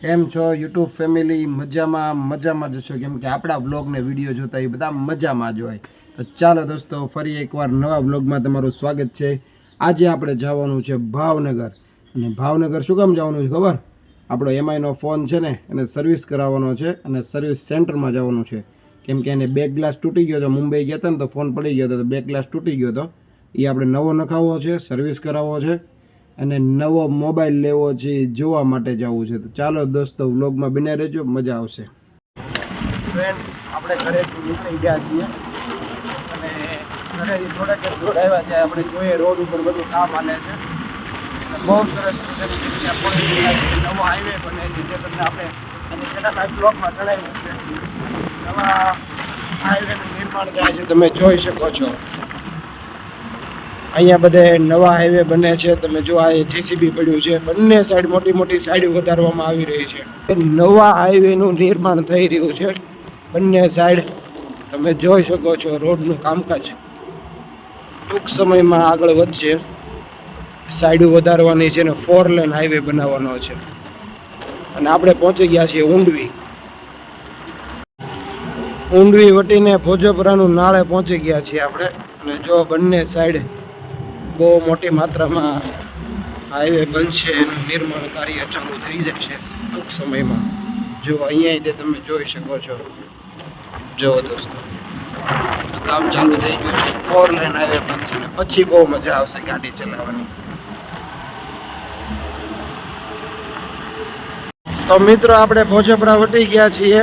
કેમ છો? YouTube family મજામાં મજામાં જ છો. કેમ કે આપણા બ્લોગને વીડિયો જોતા એ બધા મજામાં જ હોય. તો ચાલો દોસ્તો, ફરી એકવાર નવા બ્લોગમાં તમારું સ્વાગત છે. આજે આપણે જવાનું છે ભાવનગર. અને ભાવનગર શું કામ જવાનું છે ખબર? આપણો એમઆઈનો ફોન છે ને, એને સર્વિસ કરાવવાનો છે અને સર્વિસ સેન્ટરમાં જવાનું છે. કેમ કે એને બેક ગ્લાસ તૂટી ગયો હતો મુંબઈ ગયા હતા ને તો ફોન પડી ગયો હતો તો બેક ગ્લાસ તૂટી ગયો હતો એ આપણે નવો નખાવવો છે સર્વિસ કરાવવો છે. અને નવો મોબાઈલ લેવો છે એ જોવા માટે જવું છે. તો ચાલો દોસ્તો, વ્લોગમાં બિના રહેજો. મજા આવશે. ફ્રેન્ડ આપણે ઘરેથી નીકળી ગયા છીએ. અને ઘરેથી થોડાક દૂર ત્યાં આપણે જોઈએ રોડ ઉપર બધું કામ હાલે છે. બહુ સરસ નવો હાઈવે બને છે. જે તમને આપણે અને કેટલાક બ્લોકમાં જણાવ્યું છે. નવા હાઈવેનું નિર્માણ થાય છે. તમે જોઈ શકો છો. અહીંયા બધે નવા હાઈવે બને છે. તમે જો આ જીસીબી પડ્યું છે. બંને સાઈડ મોટી મોટી સાઈડ વધારવામાં આવી રહી છે. નવા હાઈવેનું નિર્માણ થઈ રહ્યું છે. બંને સાઈડ તમે જોઈ શકો છો રોડનું કામકાજ ટૂંક સમયમાં આગળ વધશે. સાઈડ વધારવાની છે ને ફોર લેન હાઈવે બનાવવાનો છે. અને આપણે પહોંચી ગયા છીએ ઊંડવી. ઊંડવી વટીને ભોજપરાનું નાળે પહોંચી ગયા છીએ આપણે. અને જો બંને સાઈડ બહુ મોટી માત્રામાં હાઈવે બનશે એનું નિર્માણ કાર્ય ચાલુ થઈ જશે ટૂંક સમયમાં. જો અહીંયા તે તમે જોઈ શકો છો. જો દોસ્તો કામ ચાલુ થઈ ગયું છે. ફોર લેન હાઈવે બનશે ને પછી બહુ મજા આવશે ગાડી ચલાવવાની. તો મિત્રો, આપણે ભોજપરા વટી ગયા છીએ.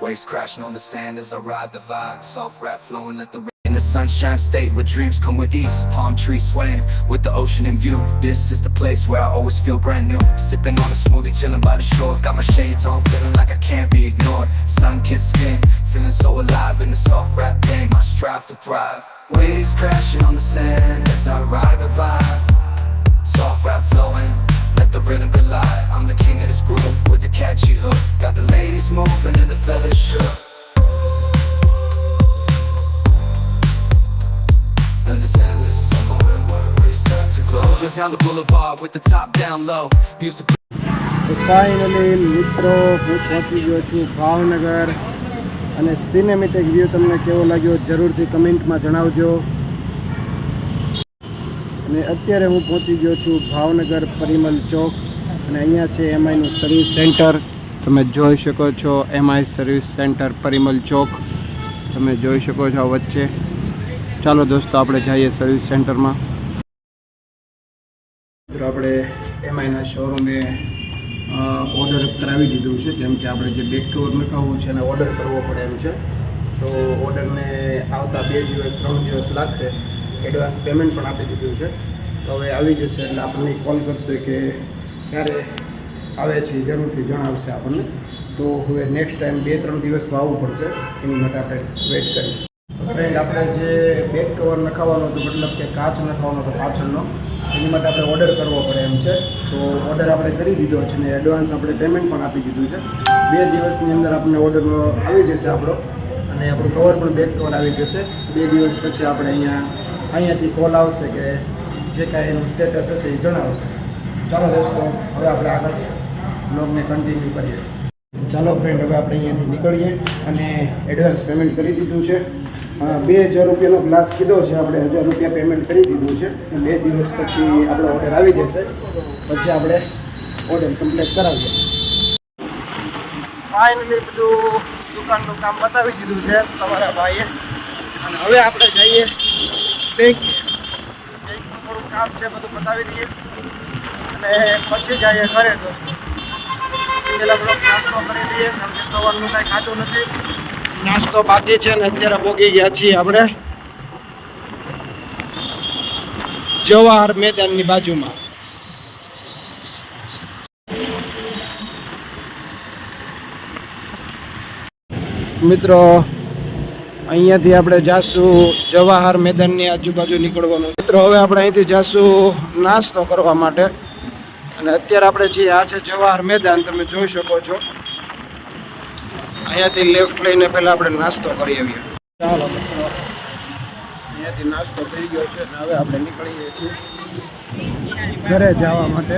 Waves crashing on the sand as I ride the vibe. Soft rap flowing, let the in the sunshine state where dreams come with ease. Palm trees swaying with the ocean in view. This is the place where I always feel brand new. Sipping on a smoothie, chilling by the shore. Got my shades on, feeling like I can't be ignored. Sun-kissed skin, feeling so alive in the soft rap game. I strive to thrive. Waves crashing on the sand as I ride the vibe. Soft rap flowing, down the boulevard with the top down low. Music મિત્રો, હું પહોંચી ગયો છું ભાવનગર. અને cinematic view તમને કેવો લાગ્યો જરૂરથી કમેન્ટમાં જણાવજો. અને અત્યારે હું પહોંચી ગયો છું ભાવનગર પરિમલ ચોક. અને અહીંયા છે એમઆઈનું સર્વિસ સેન્ટર તમે જોઈ શકો છો MI service centre Parimal Chowk. તમે જોઈ શકો છો વચ્ચે. ચાલો દોસ્તો, આપણે જઈએ સર્વિસ સેન્ટરમાં મિત્રો, આપણે એમઆઈના શોરૂમે ઓર્ડર કરાવી દીધું છે. કેમ કે આપણે જે બેક કવર નખાવવું છે એને ઓર્ડર કરવો પડે એમ છે. તો ઓર્ડરને આવતા બે દિવસ, ત્રણ દિવસ લાગશે. એડવાન્સ પેમેન્ટ પણ આપી દીધું છે. તો હવે આવી જશે એટલે આપણને કોલ કરશે કે ક્યારે આવે છે જરૂરથી જણાવશે આપણને. તો હવે નેક્સ્ટ ટાઈમ બે, ત્રણ દિવસમાં આવવું પડશે. એની માટે આપણે વેઇટ કરીએ. ફ્રેન્ડ આપણે જે બેક કવર નખાવવાનો હતો, મતલબ કે કાચ નખાવવાનો હતો પાછળનો, એની માટે આપણે ઓર્ડર કરવો પડે એમ છે. તો ઓર્ડર આપણે કરી દીધો છે ને એડવાન્સ આપણે પેમેન્ટ પણ આપી દીધું છે. બે દિવસની અંદર આપણને ઓર્ડર આવી જશે આપણો. અને આપણું કવર પણ બેક કવર આવી જશે. બે દિવસ પછી આપણે અહીંયા, અહીંયાથી કોલ આવશે કે જે કાંઈ એનું સ્ટેટસ હશે એ જણાવશે. ચાલો દોસ્તો, હવે આપણે આગળ બ્લોગને કન્ટિન્યુ કરીએ. ચાલો ફ્રેન્ડ હવે આપણે અહીંયાથી નીકળીએ અને એડવાન્સ પેમેન્ટ કરી દીધું છે. બે હજાર રૂપિયાનો ગ્લાસ કીધો છે, આપણે હજાર રૂપિયા પેમેન્ટ કરી દીધું છે બે દિવસ પછી આપણો ઓર્ડર આવી જશે. પછી આપણે ઓર્ડર કમ્પ્લીટ કરાવીએ. ફાઇનલી બધું દુકાનનું કામ બતાવી દીધું છે તમારા ભાઈએ. અને હવે આપણે જઈએ બેંક બેંકનું થોડું કામ છે, બધું બતાવી દઈએ. અને પછી જઈએ ઘરે, દોસ્તો. પેલા બધો નાસ્તો કરી દઈએ બાકી છે ને અત્યારે ભોગી ગયા છીએ આપણે. જવાહર મેદાનની બાજુમાં. મિત્રો, અહીંયાથી આપણે જાશું જવાહર મેદાનની આજુબાજુ નીકળવાનું. મિત્રો, હવે આપણે અહીંથી જાશું નાસ્તો કરવા માટે અને અત્યારે આપણે છીએ આ છે જવાહર મેદાન, તમે જોઈ શકો છો. અહીંયાથી લેફ્ટ લઈને પહેલાં આપણે નાસ્તો કરી આવીએ. ચાલો. મિત્રો અહીંયાથી નાસ્તો થઈ ગયો છે અને હવે આપણે નીકળીએ છીએ ઘરે જવા માટે.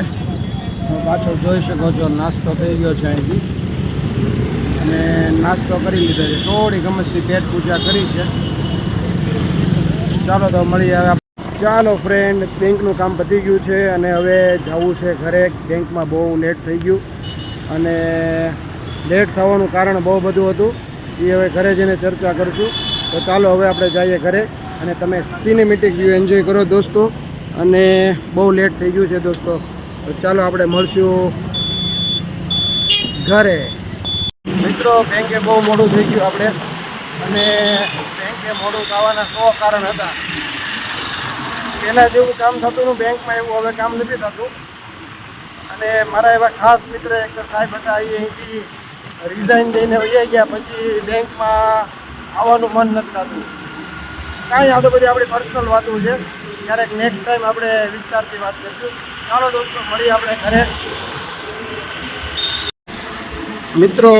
પાછો જોઈ શકો છો, નાસ્તો થઈ ગયો છે અહીંથી. અને નાસ્તો કરી લીધો છે. થોડી ગમસથી પેટ પૂજા કરી છે. ચાલો તો મળીએ હવે ચાલો ફ્રેન્ડ બેંકનું કામ પતી ગયું છે અને હવે જવું છે ઘરે. બેંકમાં બહુ લેટ થઈ ગયું અને લેટ થવાનું કારણ બહુ બધું હતું. એ હવે ઘરે જઈને ચર્ચા કરશું તો ચાલો હવે આપણે જઈએ ઘરે અને તમે સિનેમેટિક વ્યૂ એન્જોય કરો દોસ્તો. અને બહુ લેટ થઈ ગયું છે દોસ્તો. તો ચાલો આપણે મળશું ઘરે. મિત્રો બેંકે બહુ મોડું થઈ ગયું આપણે. અને બેંકે મોડું થવાના સો કારણ હતા. પહેલાં જેવું કામ થતું હતું, બેંકમાં એવું હવે કામ નથી થતું. અને મારા એવા ખાસ મિત્ર એક સાહેબ હતા, એ અહીંથી રિઝાઇન દઈને વૈયા ગયા, પછી બેંકમાં આવવાનું મન નથી થતું. કાંઈ આ તો બધી આપણી પર્સનલ વાતો છે. ક્યારેક નેક્સ્ટ ટાઈમ આપણે વિસ્તારથી વાત કરીશું. ચાલો દોસ્તો, મળીએ આપણે ઘરે. મિત્રો,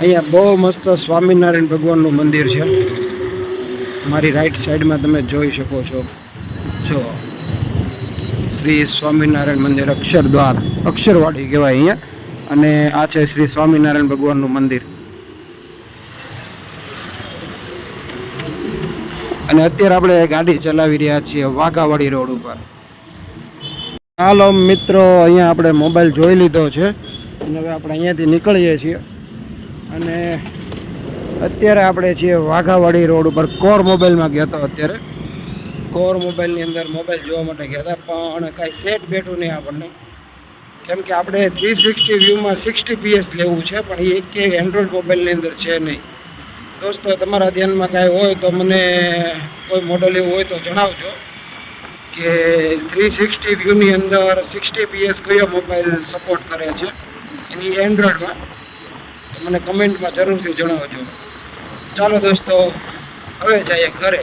અહીંયા બહુ મસ્ત સ્વામિનારાયણ ભગવાનનું મંદિર છે. મારી રાઈટ સાઈડમાં તમે જોઈ શકો છો. જો શ્રી સ્વામિનારાયણ મંદિર અક્ષરદ્વાર, અક્ષરવાડી કહેવાય અહીંયા. અને આ છે શ્રી સ્વામિનારાયણ ભગવાનનું મંદિર. અને અત્યારે આપણે ગાડી ચલાવી રહ્યા છીએ વાઘાવાડી રોડ ઉપર. હાલો મિત્રો, અહીંયા આપણે મોબાઈલ જોઈ લીધો છે. અને હવે આપણે અહીંયાથી નીકળીએ છીએ. અને અત્યારે આપણે છીએ વાઘાવાડી રોડ ઉપર. કોર મોબાઈલમાં ગયા હતા અત્યારે. કોર મોબાઈલની અંદર મોબાઈલ જોવા માટે ગયા હતા, પણ કાંઈ સેટ બેઠું નહીં આપણને. કેમ કે આપણે થ્રી સિક્સટી વ્યૂમાં સિક્સટી પીએસ લેવું છે, પણ એ એક એન્ડ્રોઈડ મોબાઈલની અંદર છે નહીં. દોસ્તો, તમારા ધ્યાનમાં કાંઈ હોય તો મને કોઈ મોડલ એવું હોય તો જણાવજો કે થ્રી સિક્સટી વ્યૂની અંદર સિક્સટી પીએસ કયો મોબાઈલ સપોર્ટ કરે છે, એની એન્ડ્રોઈડમાં. તો મને કમેન્ટમાં જરૂરથી જણાવજો. ચાલો દોસ્તો, હવે જઈએ ઘરે.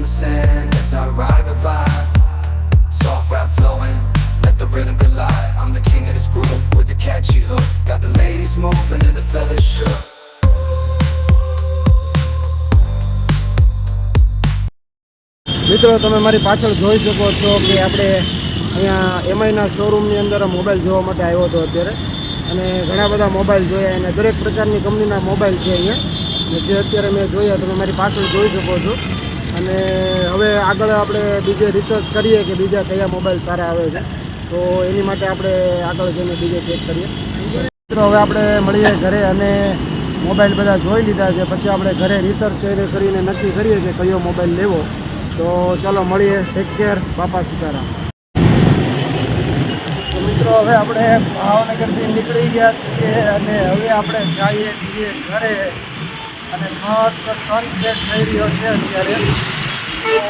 મિત્રો, તમે મારી પાછળ જોઈ શકો છો કે આપણે અહીંયા એમઆઈના શોરૂમની અંદર મોબાઈલ જોવા માટે આવ્યો હતો અત્યારે. અને ઘણા બધા મોબાઈલ જોયા અને દરેક પ્રકારની કંપનીના મોબાઈલ છે અહીંયા. જે અત્યારે મેં જોયા, તમે મારી પાછળ જોઈ શકો છો. અને હવે આગળ આપણે બીજે રિસર્ચ કરીએ કે બીજા કયા મોબાઈલ સારા આવે છે. તો એની માટે આપણે આગળ જઈને બીજે ચેક કરીએ. મિત્રો, હવે આપણે મળીએ ઘરે અને મોબાઈલ બધા જોઈ લીધા છે. પછી આપણે ઘરે રિસર્ચ કરીને નક્કી કરીએ કે કયો મોબાઈલ લેવો. તો ચાલો મળીએ. ટેક કેર બાપા સીતારામ. મિત્રો, હવે આપણે ભાવનગરથી નીકળી ગયા છીએ અને હવે આપણે જઈએ છીએ ઘરે. અને મસ્ત સનસેટ થઈ રહ્યો છે અત્યારે. તો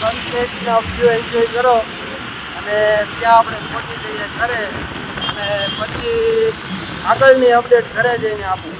સનસેટના એન્જોય કરો. અને ત્યાં આપણે પહોંચી જઈએ ઘરે. અને પછી આગળની અપડેટ ઘરે જઈને આપું.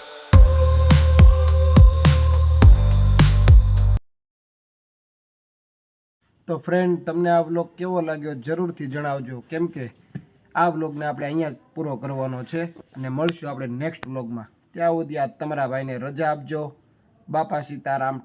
તો ફ્રેન્ડ તમને આ વ્લોગ કેવો લાગ્યો જરૂરથી જણાવજો. કેમ કે આ વ્લોગને આપણે અહીંયા પૂરો કરવાનો છે અને મળશું આપણે નેક્સ્ટ વ્લોગમાં ત્યાં સુધી આ તમારા ભાઈને રજા આપજો. બાપા સીતારામ.